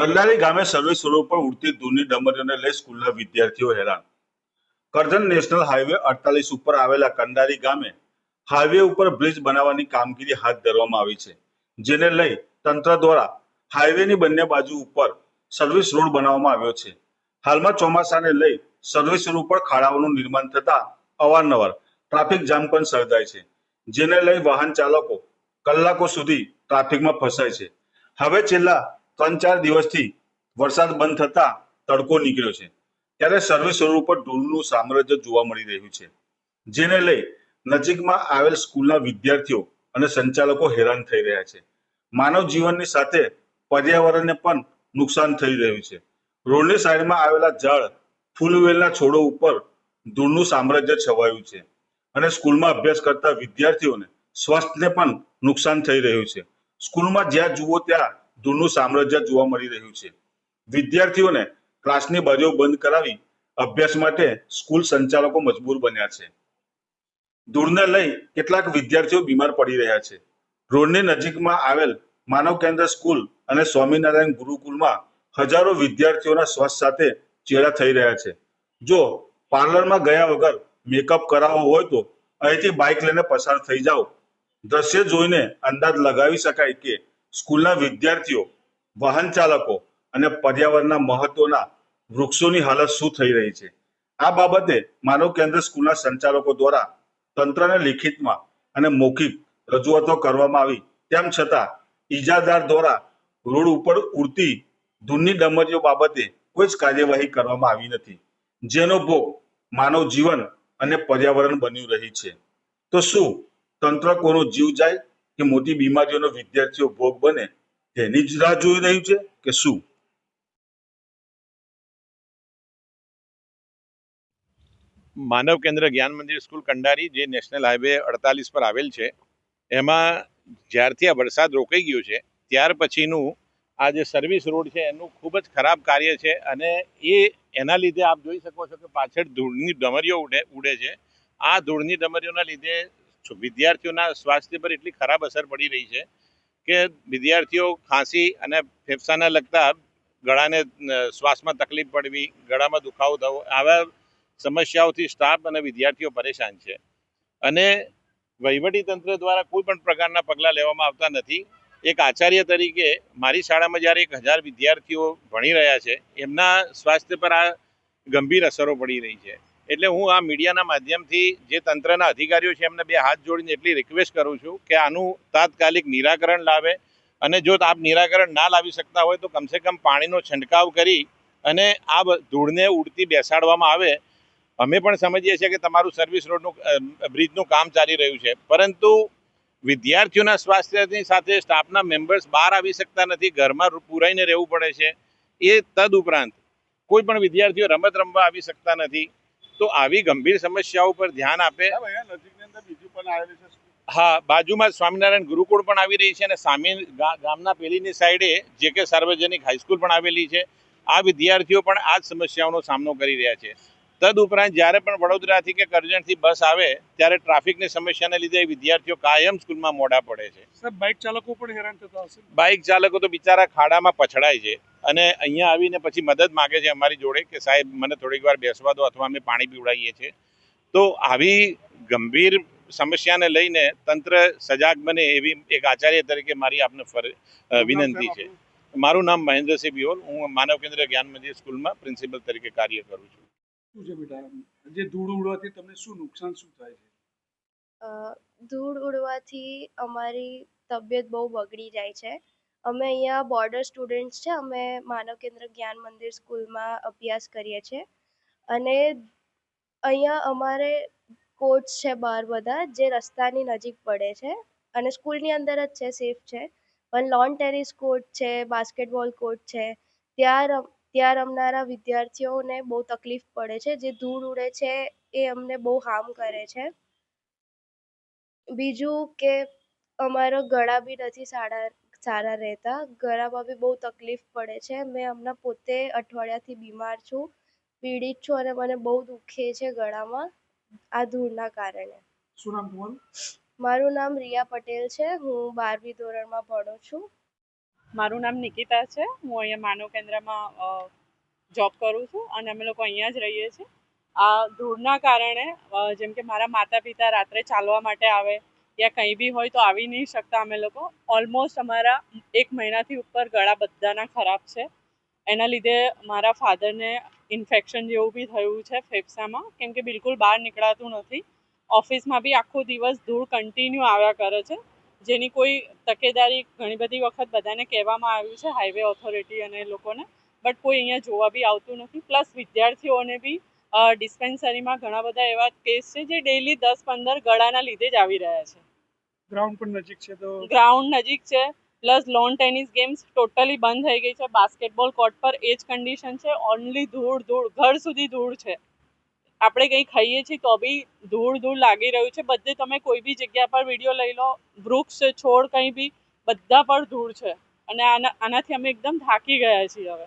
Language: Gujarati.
કંડારી ગામે સર્વિસ સ્વરૂપ પર ઉડતી ધૂળની ડમરીઓને લઈ સ્કૂલના વિદ્યાર્થીઓ હેરાન. કરજણ નેશનલ હાઈવે અડતાલીસ ઉપર આવેલા કંડારી ગામે હાઈવે ઉપર બ્રિજ બનાવવાની કામગીરી હાથ ધરવામાં આવી છે, જેને લઈ તંત્ર દ્વારા હાઈવેની બંને બાજુ ઉપર સર્વિસ રોડ બનાવવામાં આવ્યો છે. હાલમાં ચોમાસાને લઈ સર્વિસ રોડ ઉપર ખાડાઓનું નિર્માણ થતા અવારનવાર ટ્રાફિક જામ પણ સર્જાય છે, જેને લઈ વાહન ચાલકો કલાકો સુધી ટ્રાફિકમાં ફસાય છે. હવે છેલ્લા ત્રણ ચાર દિવસથી વરસાદ બંધ થતા તડકો નીકળ્યો છે. ત્યારે સર્વિસ સ્વરૂપ પર ધૂળનું સામ્રાજ્ય જોવા મળી રહ્યું છે. જેને લઈ નજીકમાં આવેલ સ્કૂલના વિદ્યાર્થીઓ અને સંચાલકો હેરાન થઈ રહ્યા છે. માનવ જીવનની સાથે પર્યાવરણને પણ નુકસાન થઈ રહ્યું છે. રોડની સાઈડમાં આવેલા ઝાડ, ફૂલવેલના છોડો ઉપર ધૂળનું સામ્રાજ્ય છવાયું છે અને સ્કૂલમાં અભ્યાસ કરતા વિદ્યાર્થીઓને સ્વાસ્થ્યને પણ નુકસાન થઈ રહ્યું છે. સ્કૂલમાં જ્યાં જુઓ ત્યાં ધૂળનું સામ્રાજ્ય જોવા મળી રહ્યું છે. વિદ્યાર્થીઓને ક્લાસની બારીઓ બંધ કરાવી અભ્યાસ માટે સ્કૂલ સંચાલકો મજબૂર બન્યા છે. ધૂળને લઈ કેટલાક વિદ્યાર્થીઓ બીમાર પડી રહ્યા છે. રોડની નજીકમાં આવેલ માનવ કેન્દ્ર સ્કૂલ અને સ્વામિનારાયણ ગુરુકુલમાં હજારો વિદ્યાર્થીઓના સ્વાસ્થ્ય સાથે ચેડા થઈ રહ્યા છે. જો પાર્લરમાં ગયા વગર મેકઅપ કરાવવો હોય તો અહીંથી બાઇક લઈને પસાર થઈ જાઓ. દ્રશ્ય જોઈને અંદાજ લગાવી શકાય કે સ્કૂલના વિદ્યાર્થીઓ, વાહન ચાલકો અને પર્યાવરણના મહત્વના વૃક્ષોની હાલત શું થઈ રહી છે? આ બાબતે માનવ કેન્દ્ર સ્કૂલના સંચાલકો દ્વારા તંત્રને લિખિતમાં અને મૌખિક રજૂઆતો કરવામાં આવી. તેમ છતાં, ઈજાદાર દ્વારા રોડ ઉપર ઉડતી ધૂળની ડમરીઓ બાબતે કોઈ જ કાર્યવાહી કરવામાં આવી નથી, જેનો ભોગ માનવ જીવન અને પર્યાવરણ બન્યું રહી છે. તો શું તંત્ર કોનો જીવ જાય? કે મોટી બીમારીઓનો વિદ્યાર્થીઓ ભોગ બને, તેની જ રાહ જોઈ રહ્યું છે કે શું? માનવ કેન્દ્ર જ્ઞાન મંદિર સ્કૂલ કંડારી, જે નેશનલ હાઈવે અડતાલીસ પર આવેલ છે, એમાં જ્યારથી આ વરસાદ રોકાઈ ગયો છે, ત્યાર પછીનું આ જે સર્વિસ રોડ છે, એનું ખૂબ જ ખરાબ કાર્ય છે અને એ એના લીધે આપ જોઈ શકો છો કે પાછળ ધૂળની ડમરીઓ ઉડે ઉડે છે. આ ધૂળની ડમરીઓના લીધે વિદ્યાર્થીઓના સ્વાસ્થ્ય પર એટલી ખરાબ અસર પડી રહી છે કે વિદ્યાર્થીઓ ખાંસી અને ફેફસાને લગતા ગળાને શ્વાસમાં તકલીફ પડવી, ગળામાં દુખાવો થવો, આવા સમસ્યાઓથી સ્ટાફ અને વિદ્યાર્થીઓ પરેશાન છે. અને તંત્ર દ્વારા કોઈ પણ પ્રકારના પગલાં લેવામાં આવતા નથી. એક આચાર્ય તરીકે મારી શાળામાં જ્યારે એક હજાર વિદ્યાર્થીઓ ભણી રહ્યા છે, એમના સ્વાસ્થ્ય પર આ ગંભીર અસરો પડી રહી છે. એટલે હું આ મીડિયાના માધ્યમથી જે તંત્રના અધિકારીઓ છે એમને બે હાથ જોડીને એટલી રિક્વેસ્ટ કરું છું કે આનું તાત્કાલિક નિરાકરણ લાવે અને જો આપ નિરાકરણ ના લાવી શકતા હોય તો કમસે કમ પાણીનો છંટકાવ કરી અને આ ધૂળને ઉડતી બેસાડવામાં આવે. અમે પણ સમજીએ છીએ કે તમારું સર્વિસ રોડનું બ્રિજનું કામ ચાલી રહ્યું છે. પરંતુ વિદ્યાર્થીઓના સ્વાસ્થ્યની સાથે સ્ટાફના મેમ્બર્સ બહાર આવી શકતા નથી. ઘરમાં પુરાઈને રહેવું પડે છે. એ તદ ઉપરાંત કોઈ પણ વિદ્યાર્થીઓ રમત રમવા આવી શકતા નથી તો આવી ગંભીર સમસ્યાઓ પર ધ્યાન આપે. હા બાજુમાં સ્વામિનારાયણ ગુરુકુળ પણ આવી રહી છે અને સામે ગામના પેલીની સાઈડે જે કે સાર્વજનિક હાઈસ્કૂલ પણ આવેલી છે. આ વિદ્યાર્થીઓ પણ આ જ સમસ્યાઓનો સામનો કરી રહ્યા છે. તદ ઉપરાંત જ્યારે પણ વડોદરાથી કે કરજણથી બસ આવે ત્યારે ટ્રાફિકની સમસ્યાને લીધે વિદ્યાર્થીઓ કાયમ સ્કૂલમાં મોડા પડે છે. સર બાઇક ચાલકો પણ હેરાન થતા હશે બાઇક ચાલકો તો બિચારા ખાડામાં પછડાય છે અને અહીંયા આવીને પછી મદદ માગે છે અમારી જોડે કે સાહેબ મને થોડીક વાર બેસવા દો અથવા અમે પાણી પીવડાવીએ છીએ. તો આવી ગંભીર સમસ્યાને લઈને તંત્ર સજાગ બને એવી એક આચાર્ય તરીકે મારી આપને ફર વિનંતી છે. મારું નામ મહેન્દ્રસિંહ બિયોલ હું માનવ કેન્દ્ર જ્ઞાન મંદિર સ્કૂલમાં પ્રિન્સિપલ તરીકે કાર્ય કરું છું. શું છે બેટા? જે ધૂળ ઉડવાથી તમને શું નુકસાન શું થાય છે? ધૂળ ઉડવાથી અમારી તબિયત બહુ બગડી જાય છે. અમે અહીંયા બોર્ડર સ્ટુડન્ટ્સ છે, અમે માનવ કેન્દ્ર જ્ઞાન મંદિર સ્કૂલમાં અભ્યાસ કરીએ છીએ. અને અહીંયા અમારે કોચ છે બહાર બધા, જે રસ્તાની નજીક પડે છે. અને સ્કૂલની અંદર જ છે સેફ છે. પણ લોન ટેનિસ કોર્ટ છે બાસ્કેટબોલ કોર્ટ છે. ત્યાં ત્યાં રમનારા વિદ્યાર્થીઓને બહુ તકલીફ પડે છે. જે ધૂળ ઉડે છે એ અમને બહુ હાર્મ કરે છે. બીજું કે અમારા ગળા બી નથી સારા સારા રહેતા. ગળામાં બી બહુ તકલીફ પડે છે. મેં હમણાં પોતે અઠવાડિયાથી બીમાર છું. પીડિત છું અને મને બહુ દુખે છે ગળામાં આ ધૂળના કારણે. શું નામ તમારું? મારું નામ રિયા પટેલ છે. હું બારમી ધોરણમાં ભણું છું. મારું નામ નિકિતા છે. હું અહીંયા માનવ કેન્દ્રમાં જોબ કરું છું અને અમે લોકો અહીંયા જ રહીએ છીએ. આ ધૂળના કારણે જેમ કે મારા માતા પિતા રાત્રે ચાલવા માટે આવે, યા કંઈ બી હોય તો આવી નહીં શકતા અમે લોકો. ઓલમોસ્ટ અમારા એક મહિનાથી ઉપર ગળા બધાના ખરાબ છે. એના લીધે મારા ફાધરને ઇન્ફેક્શન જેવું બી થયું છે ફેફસામાં. કેમ કે બિલકુલ બહાર નીકળાતું નથી. ઓફિસમાં બી આખો દિવસ ધૂળ કન્ટિન્યુ આવ્યા કરે છે. જેની કોઈ તકેદારી ઘણી બધી વખત બધાને કહેવામાં આવ્યું છે હાઈવે ઓથોરિટી અને લોકોને. બટ કોઈ અહીંયા જોવા બી આવતું નથી. પ્લસ વિદ્યાર્થીઓને બી ડિસ્પેન્સરીમાં ઘણા બધા એવા કેસ છે જે ડેઈલી દસ પંદર ગળાના લીધે જ આવી રહ્યા છે. ગ્રાઉન્ડ પણ નજીક છે તો? ગ્રાઉન્ડ નજીક છે. Plus lawn tennis games totally બંધ થઈ ગઈ છે. બાસ્કેટબોલ કોર્ટ પર એ જ કન્ડિશન છે. ઓનલી ધૂળ ધૂળ ઘર સુધી ધૂળ છે. આપણે કંઈ ખાઈએ છીએ તો બી ધૂળ ધૂળ લાગી રહ્યું છે. બધે તમે કોઈ બી જગ્યા પર વીડિયો લઈ લો, વૃક્ષ, છોડ કંઈ બી, બધા પર ધૂળ છે. અને આના, આનાથી અમે એકદમ થાકી ગયા છીએ હવે.